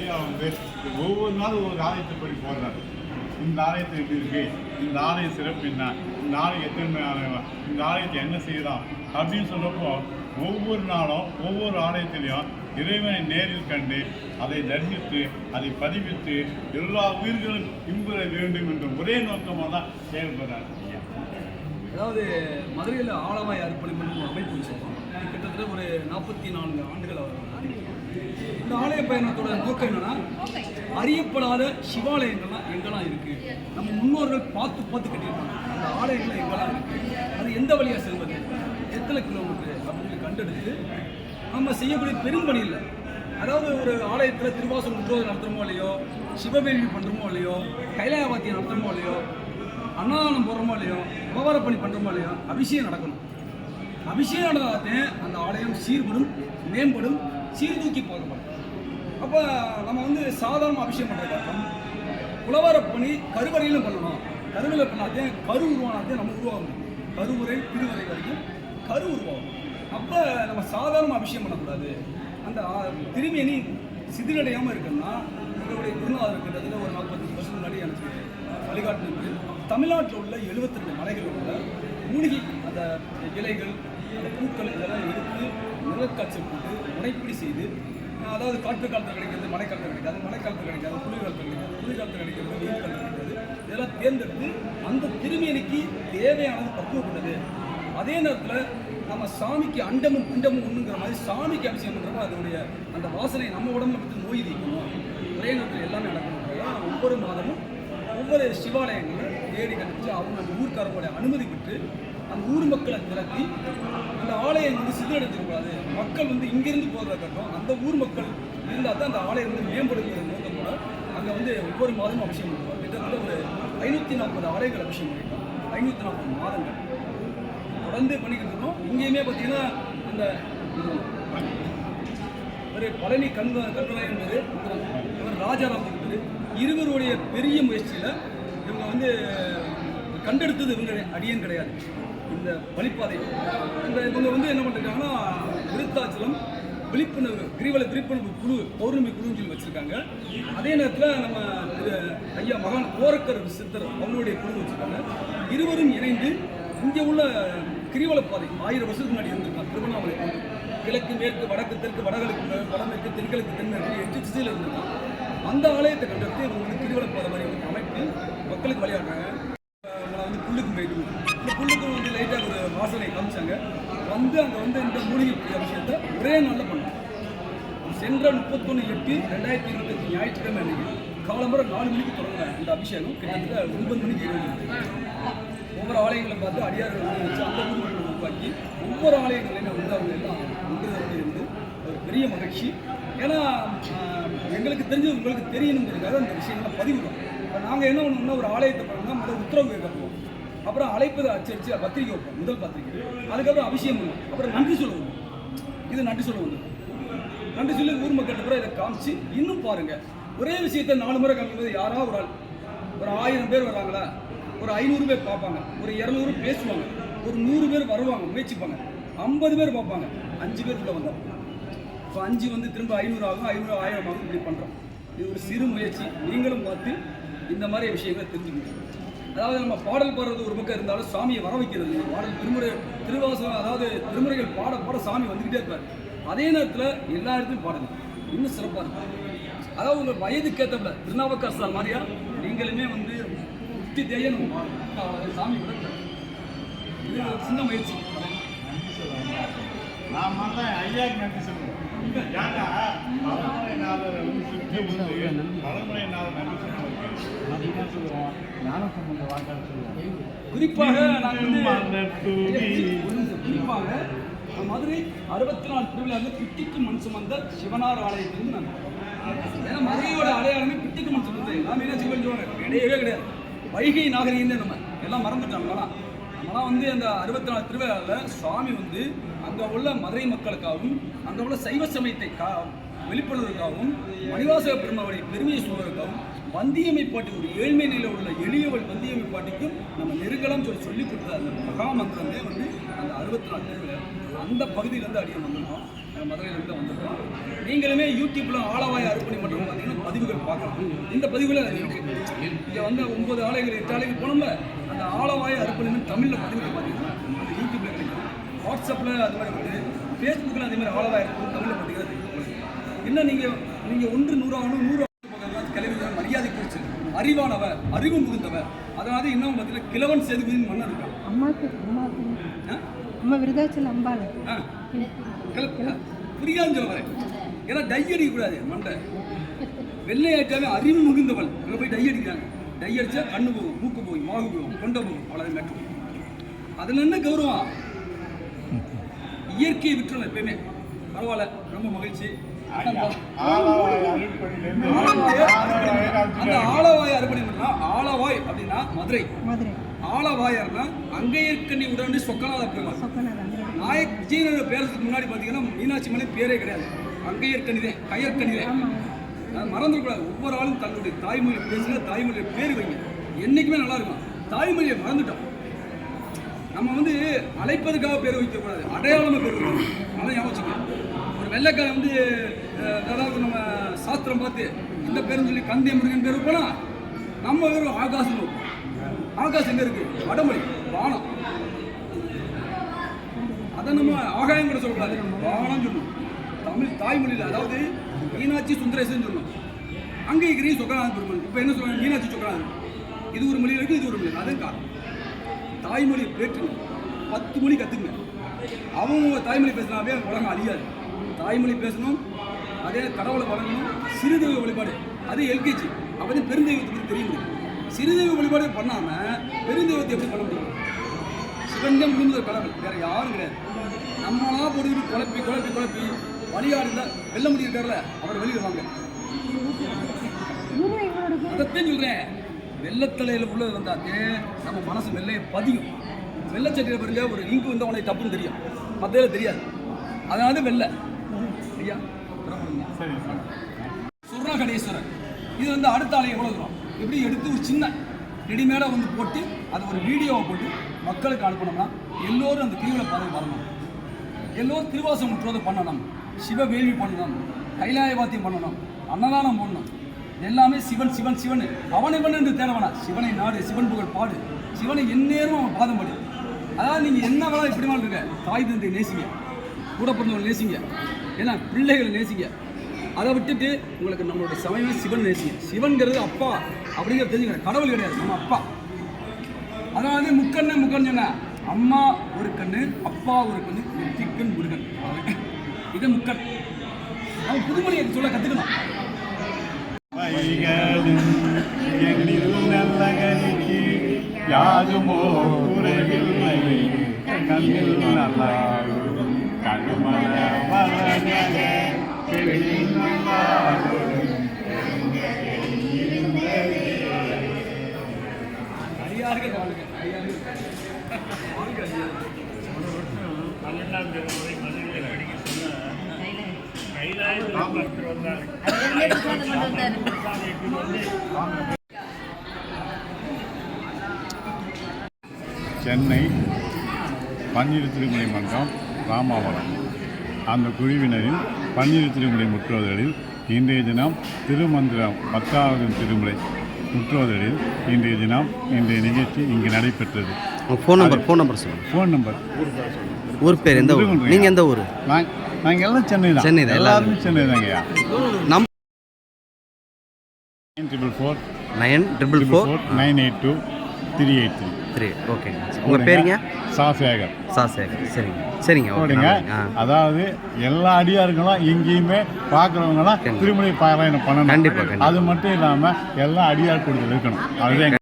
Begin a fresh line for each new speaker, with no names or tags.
ஐயா வந்து ஒவ்வொரு நாளும் ஒரு ஆலயத்தை படி போடுறாரு இந்த ஆலயத்தை எப்படி இருக்கு இந்த ஆலய சிறப்பு என்ன இந்த ஆலயம் எத்தனை ஆலயம் இந்த ஆலயத்தை என்ன செய்யலாம் அப்படின்னு சொல்றப்போ ஒவ்வொரு நாளும் ஒவ்வொரு ஆலயத்திலையும் இறைவனை நேரில் கண்டு அதை தரிசித்து அதை பதிவித்து எல்லா உயிர்களும் இன்புற வேண்டும் என்ற ஒரே நோக்கமாக தான் செயல்படுறாரு ஐயா.
அதாவது மதுரையில் ஆலவாய் அர்ப்பணிப்பு அமைப்பு சொல்லுவாங்க கிட்டத்தட்ட ஒரு நாற்பத்தி நான்கு ஆண்டுகள் அவர் இந்த ஆலய பயணத்தோட நோக்கம் என்னன்னா அறியப்படாத சிவாலயங்கள்லாம் எங்கெல்லாம் இருக்கு? நம்ம முன்னோர்கள் பார்த்து பார்த்து கட்டியிருப்பாங்க. அந்த ஆலயங்கள் எங்கெல்லாம் இருக்கு? அது எந்த வழியா செல்வது? எத்தனை கிலோமீட்டர் அப்படின்னு கண்டெடுத்து நம்ம செய்யக்கூடிய பெரும்பணி இல்லை அதாவது ஒரு ஆலயத்தில் திருவாசகம் முற்றோதல் நடத்துகிறோமோ இல்லையோ சிவவேள்வி பண்ணுறோமோ இல்லையோ கைலாயவாத்தியம் நடத்துகிறோமோ இல்லையோ அன்னதானம் போடுறோமோ இல்லையோ உபகார பணி பண்ணுறோமோ இல்லையோ அபிஷேகம் நடக்கணும். அபிஷேகம் நடந்தாலே அந்த ஆலயம் சீர்படும் மேம்படும் சீர்தூக்கி போகிறோம் அப்போ நம்ம வந்து சாதாரண அபிஷேகம் பண்ணுறதாக்கும் உழவர பண்ணி கருவறையிலும் பண்ணணும். கருவில் பண்ணாதே கரு உருவானாதே நம்ம உருவாகும் கருவுரை கருவறை திருவறை வரைக்கும் கரு உருவாகும். அப்போ நம்ம சாதாரண அபிஷேகம் பண்ணக்கூடாது. அந்த ஆ- திருமேனி சிதிலடையாமல் இருக்குன்னா உங்களுடைய குருநாதர் கிட்டத்தட்ட ஒரு நாற்பத்தஞ்சு வருஷம் முன்னாடி எனக்கு வழிகாட்டினது தமிழ்நாட்டில் உள்ள 72 ரெண்டு மலைகள் உள்ள மூலிகை அந்த இலைகள் அந்த பூக்கள் இதெல்லாம் எடுத்து நிலக்காய்ச்சல் போட்டு முனைப்பிடி செய்து அதாவது காற்று காலத்தில் கிடைக்கிறது மழை காலத்தில் கிடைக்காது மழை காலத்தில் கிடைக்காது குளிர்காலத்தில் கிடைக்காது குளிர்காலத்தில் கிடைக்கிறது வெயில் காலத்தில் கிடைக்காது. இதெல்லாம் தேர்ந்தெடுத்து அந்த திருமேனிக்கு தேவையானது பக்குவப்பட்டது அதே நேரத்தில் நம்ம சாமிக்கு அண்டமும் குண்டமும் ஒன்றுங்கிற மாதிரி சாமிக்கு அபிஷேகம் பண்ணுறப்ப அதனுடைய அந்த வாசனை நம்ம உடம்புல பற்றி நோய் தீக்கணும் ஒரே நேரத்தில் எல்லாமே நடக்கணும் ஒவ்வொரு மாதமும் ஒவ்வொரு சிவாலயங்களும் தேடி கண்டுபிடிச்சு அவங்க அந்த ஊர்க்காரங்களுடைய அனுமதி பெற்று அந்த ஊர் மக்களை திரட்டி அந்த ஆலயம் வந்து சிதறடிச்சிடக்கூடாது. மக்கள் வந்து இங்கிருந்து போகிறத கட்டும் அந்த ஊர் மக்கள் இருந்தால் தான் அந்த ஆலயம் வந்து ஏம்படுத்து கூட அங்கே வந்து ஒவ்வொரு மாதமும் அபிஷேகம் பண்ணுவோம் கிட்டத்தட்ட ஒரு ஐநூற்றி நாற்பது ஆலயங்கள் அபிஷேகம் பண்ணிட்டோம் ஐநூற்றி நாற்பது மாதங்கள். தொடர்ந்து பண்ணிக்கிட்டு இருக்கோம். இங்கேயுமே பார்த்தீங்கன்னா இந்த ஒரு பழனி கண்க கட்டுரை என்பது இவர் ராஜாராம் என்பது இருவருடைய பெரிய முயற்சியில் இவங்க வந்து கண்டெடுத்தது இவங்க அடியன் கிடையாது. இந்த வழிப்பாதை. இந்த இவங்க வந்து என்ன பண்ணிருக்காங்கன்னா விருத்தாச்சலம் விழிப்புணர்வு கிரிவல விழிப்புணர்வு குழு பௌர்ணமி குழுன்னு சொல்லி வச்சிருக்காங்க. அதே நேரத்தில் நம்ம ஐயா மகான் கோரக்கர் சித்தர் அவங்களுடைய குழு வச்சிருக்காங்க. இருவரும் இணைந்து இங்கே உள்ள கிரிவல பாதை ஆயிரம் வருஷத்துக்கு முன்னாடி இருந்திருக்காங்க. திருவண்ணாமலை கிழக்கு மேற்கு வடக்கு தெற்கு வடகிழக்கு வடமேற்கு தென்கிழக்கு தென்மேற்கு எட்டு திசையில் இருந்திருக்காங்க. அந்த ஆலயத்தை கண்டெடுத்து இவங்க வந்து கிரிவல பாதை மாதிரி அமைப்பு மக்களுக்கு விளையாடுறாங்க வந்து அங்கே வந்து இந்த மூலிகை பூஜை விஷயத்தை ஒரே நாளில் பண்ணோம் சென்ற முப்பத்தொன்று எட்டு ரெண்டாயிரத்தி இருபத்தஞ்சு ஞாயிற்றுக்கிழமை அன்னைக்கு காலம்புற நாலு மணிக்கு தொடங்க இந்த அபிஷேகம். கிட்டத்தட்ட ஒன்பது மணிக்கு இருபது ஒவ்வொரு ஆலயங்களை பார்த்து அடியார்கள் வந்து வச்சு அந்த குருக்களை உருவாக்கி ஒவ்வொரு ஆலயங்களையும் வந்து அவங்க எல்லாம் வந்து இருந்து ஒரு பெரிய மகிழ்ச்சி. ஏன்னா எங்களுக்கு தெரிஞ்சது உங்களுக்கு தெரியணுங்கிறதுக்காக அந்த விஷயங்களை பதிவு இப்போ நாங்கள் என்ன பண்ணோம்னா ஒரு ஆலயத்தை பண்ணோம்னா முதல் உத்தரவு கேட்க போவோம். அப்புறம் அழைப்பு அச்சடிச்சு பத்திரிக்கை வைப்போம் முதல் பத்திரிக்கை அதுக்கப்புறம் அபிஷேகம் பண்ணுவோம். அப்புறம் நன்றி சொல்லுவோம். இது நன்றி சொல்லுவோம். நன்றி சொல்லி ஊர் மக்கள்கிட்ட கூட இதை காமிச்சு இன்னும் பாருங்க. ஒரே விஷயத்தை நாலு முறை காமிக்கும்போது யாராவது ஒரு ஆள் ஒரு ஆயிரம் பேர் வர்றாங்களா? ஒரு ஐநூறு பேர் பார்ப்பாங்க. ஒரு இரநூறு பேசுவாங்க. ஒரு நூறு பேர் வருவாங்க முயற்சிப்பாங்க. ஐம்பது பேர் பார்ப்பாங்க. அஞ்சு பேர் உள்ள வந்தாங்க இப்போ அஞ்சு வந்து திரும்ப ஐநூறு ஆகும் ஐநூறு ஆயிரம் ஆகும் இப்படி பண்ணுறோம் இது ஒரு சிறு முயற்சி. நீங்களும் பார்த்து இந்த மாதிரி விஷயங்களை தெரிஞ்சுக்கணும். அதாவது நம்ம பாடல் பாடுறது ஒரு பக்கம் இருந்தாலும் சாமியை வர வைக்கிறது. பாடல் திருமுறை திருவாசகம் அதாவது திருமுறைகள் பாட பாட சாமி வந்துக்கிட்டே இருப்பார். அதே நேரத்தில் எல்லா இடத்துலையும் பாடுங்க இன்னும் சிறப்பாக இருக்கும். அதாவது உங்கள் வயதுக்கு ஏற்றப்பல திருநாவுக்கரசர் மாதிரியா நீங்களுமே வந்து உத்தி தேய நம்ம பாடணும். சாமி விட இது ஒரு சின்ன முயற்சி.
நாம தான் ஐயாக்கு நன்றி சொல்லுவோம் ஏன்னா வந்து பழமொழிநாதர் நன்றி சொல்லுவோம் ஞான சம்பந்த வாக்காளர் சொல்லுவோம்
குறிப்பாக நான் வந்து குறிப்பாக மதுரை அறுபத்தி நாலு திருவிழாவில் பிட்டிக்கு மண் சுமந்த சிவனார் ஆலயத்திலிருந்து நான் ஏன்னா மதுரையோட அடையாளமே பிட்டிக்கு மண் சுமந்தது. எல்லாமே மீனாட்சி கோயில் சொல்லுவாங்க கிடையவே கிடையாது. வைகை நாகரிகம் நம்ம எல்லாம் மறந்துட்டோம் நம்மளாம் வந்து அந்த அறுபத்தி நாலு திருவிழாவில் சுவாமி வந்து அங்கே உள்ள மதுரை மக்களுக்காகவும் அங்கே உள்ள சைவ சமயத்தை கா வெளிப்படுவதற்காகவும் மணிவாசக பெருமாவுடைய பெருமையை சொல்வதற்காகவும் வந்தியமை பாட்டு ஒரு ஏழ்மை நிலையில் உள்ள எளியவள் வந்தியமை பாட்டுக்கும் நம்ம நெருங்கலாம் சொல்லி சொல்லி கொடுத்த அந்த மகாமந்திரமே வந்து அந்த அறுபத்தி நாலு தெருவில் அந்த பகுதியிலேருந்து அடியே வந்திருக்கோம் மதுரையிலேருந்து வந்திருக்கோம். நீங்களுமே யூடியூப்பில் ஆளவாய் அறுப்பணி மன்றம் பார்த்தீங்கன்னா இந்த பதிவுல அது இருக்கு. வந்து ஒன்பது ஆலைகள் எட்டு ஆலைகள் போனோம்ல அந்த ஆலவாய அர்ப்பணின்னு தமிழில் பதிவுகள் பார்த்தீங்கன்னா யூடியூப்ல கிடைக்கும். வாட்ஸ்அப்ல அது மாதிரி வருது. ஃபேஸ்புக்கில் அதே மாதிரி ஆளவாய இருக்கும் தமிழில் பார்த்தீங்கன்னா என்ன நீங்க நீங்க ஒன்று நூறாகணும் நூறு அறிவானவர் அறிவு முகுந்தவர் அதாவது இன்னும் பார்த்தீங்கன்னா கிழவன் சேதுபதியின் மன்னர் இருக்கான்
அம்மாவுக்கு
ஆ?
அம்மா விருதாச்சலம் அம்பாள்.
புரியாதுன்னு சொல்ல வரேன். ஏன்னா டை அடிக்கக்கூடாது மண்டை. வெள்ளையாட்டாவே அறிவு முகுந்தவள். இங்கே போய் டை அடிக்கிறாங்க. டை அடிச்சா கண்ணு போகும் மூக்கு போகும் மாகு போகும் கொண்டை போகும் அவ்வளோ மேட்ரு. அதில் என்ன கௌரவம்? இயற்கையை விட்டுரும் எப்பயுமே. பரவாயில்ல ரொம்ப மகிழ்ச்சி. அந்த ஆலவாய் அறுபடி ஆலவாய் அப்படின்னா மதுரை. ஆலவாயர்னா அங்கையர்கண்ணி உடனடி சொக்கநாத பெருமாள் நாயக் விஜயநகர பேரத்துக்கு முன்னாடி பார்த்தீங்கன்னா மீனாட்சி மலை பேரே கிடையாது. அங்கையர்கணிதே கயற்கணிதே மறந்துடக்கூடாது ஒவ்வொரு ஆளும் தன்னுடைய தாய்மொழி பேசுகிற தாய்மொழியை பேர் வைங்க. என்றைக்குமே நல்லா இருக்கும். தாய்மொழியை மறந்துட்டோம். நம்ம வந்து அழைப்பதுக்காக பேர் வைக்கக்கூடாது. அடையாளமாக பேர் வைக்கணும். ஞாபகம் வச்சுக்கோங்க. ஒரு வெள்ளைக்காரன் வந்து அதாவது நம்ம சாஸ்திரம் பார்த்து இந்த பேருன்னு சொல்லி கந்திய முருகன் பேர் போனால் நம்ம பேரும் ஆகாசம் ஆகாசம் எங்கே இருக்கு? வடமொழி வானம். அதை நம்ம ஆகாயம் கூட சொல்லக்கூடாது. வானம் சொல்லணும் தமிழ் தாய்மொழியில் அதாவது மீனாட்சி சுந்தரேசன் சொல்லணும் அங்கே இருக்கிறீங்க சொக்கநாதன் பெருமாள். இப்போ என்ன சொல்றாங்க? மீனாட்சி சொக்கநாதன். இது ஒரு மொழியில் இருக்குது இது ஒரு மொழி அதுவும் காரணம். தாய்மொழி பேற்றுங்க. பத்து மொழி கற்றுங்க அவங்க தாய்மொழி பேசினாவே உலகம் அழியாது. தாய்மொழி பேசணும் அதே கடவுளை வணங்கணும் சிறுதெய்வ வழிபாடு. அது எல்கேஜி. அப்போ பெருந்தெய்வத்தை பற்றி தெரியும் சிறுதெய்வ வழிபாடு பண்ணாமல் பெருந்தெய்வத்தை எப்படி பண்ண முடியும்? சிவன் தான் கடவுள். வேற யாரும் கிடையாது. நம்மளா போட்டுக்கிட்டு குழப்பி குழப்பி குழப்பி வழியாடுதா வெல்ல முடியிருக்காருல அவர் வெளியில் வாங்க.
இவரும்
அதைத்தான் சொல்றேன். வெள்ளத்தலையில் உள்ளது வந்தாக்கு நம்ம மனசு வெள்ளையை பதியும். வெள்ளச்சட்டையில் பாருங்க ஒரு இங்கு வந்த தப்புன்னு தெரியும். மத்தையில தெரியாது. அதனால வெள்ளை. ஐயா
சரி சார்
சுர்ணகடேஸ்வரர் இது வந்து அடுத்த ஆலை எவ்வளோ தூரம்? எப்படி எடுத்து ஒரு சின்ன ரெடிமேடாக வந்து போட்டு அதை ஒரு வீடியோவை போட்டு மக்களுக்கு அனுப்பணும்னா எல்லோரும் அந்த திருவிழா பாதை வரணும் எல்லோரும் திருவாசம் முற்றுவது பண்ணணும். சிவ வேள்வி பண்ணணும். கைலாயவாத்தியம் பண்ணணும். அன்னதானம் பண்ணணும். எல்லாமே சிவன் சிவன் சிவன். அவனை இவன் என்று தேடவனா? சிவனை நாடு சிவன் புகழ் பாடு. சிவனை எந்நேரம் அவன் பாதம் படு. அதாவது நீங்கள் என்ன வேணாலும் இப்படி வேணாலும் இருக்க தாய் தந்தை நேசிங்க. கூட பிறந்தவங்க நேசிங்க. ஏன்னா பிள்ளைகளை நேசிங்க. அதை விட்டுட்டு உங்களுக்கு நம்மளுடைய சமயமே சிவன் நேசிங்க. சிவன்கிறது அப்பா அப்படிங்கிறது தெரிஞ்சுக்கிறேன் கடவுள் கிடையாது நம்ம அப்பா. அதாவது முக்கண்ணு முக்கன்னு சொன்ன அம்மா ஒரு கண்ணு அப்பா ஒரு கண்ணு திக்கன் முருகன் இது முக்கன் அவன் புதுமொழியை சொல்ல கற்றுக்கணும்
யாருமோ எண்ணில் குறைவில்லை கண்ணில்
நல்லா சென்னை
பன்னீர் திருமலை மன்றம் ராமாவரம் அந்த குழுவினரின் பன்னீர் திருமலை முற்றுவதலில் இன்றைய தினம் திருமந்திரம் பத்தாவது திருமுறை முற்றுவதலில் இன்றைய தினம் இன்றைய நிகழ்ச்சி இங்கு நடைபெற்றது.
ஃபோன் நம்பர் ஃபோன் நம்பர் சொல்லுங்கள்
ஃபோன் நம்பர்
ஊர் பேர் எந்த ஊர்? நீங்கள் எந்த ஊர்?
நாங்க- நாங்க எல்லாம் சென்னை தான்.
சென்னை தான்,
எல்லாருமே. சென்னை தாங்கய்யா
நம்
nine triple four
nine triple four
nine eight two three eight three.
Three. ஓகேங்க. உங்கள் பேருங்க?
சாசேகர்.
சா சேகர் சரிங்க. சரிங்க. ஓகே. ஆ.
அதாவது எல்லா அடியார்களும் எங்கேயுமே பார்க்குறவங்களாம். திருமலை பாராயணம் பண்ணணும்.
கண்டிப்பா, கண்டிப்பா.
அது மட்டும் இல்லாமல் எல்லா அடியார் கூடுதல் இருக்கணும். அதுதான்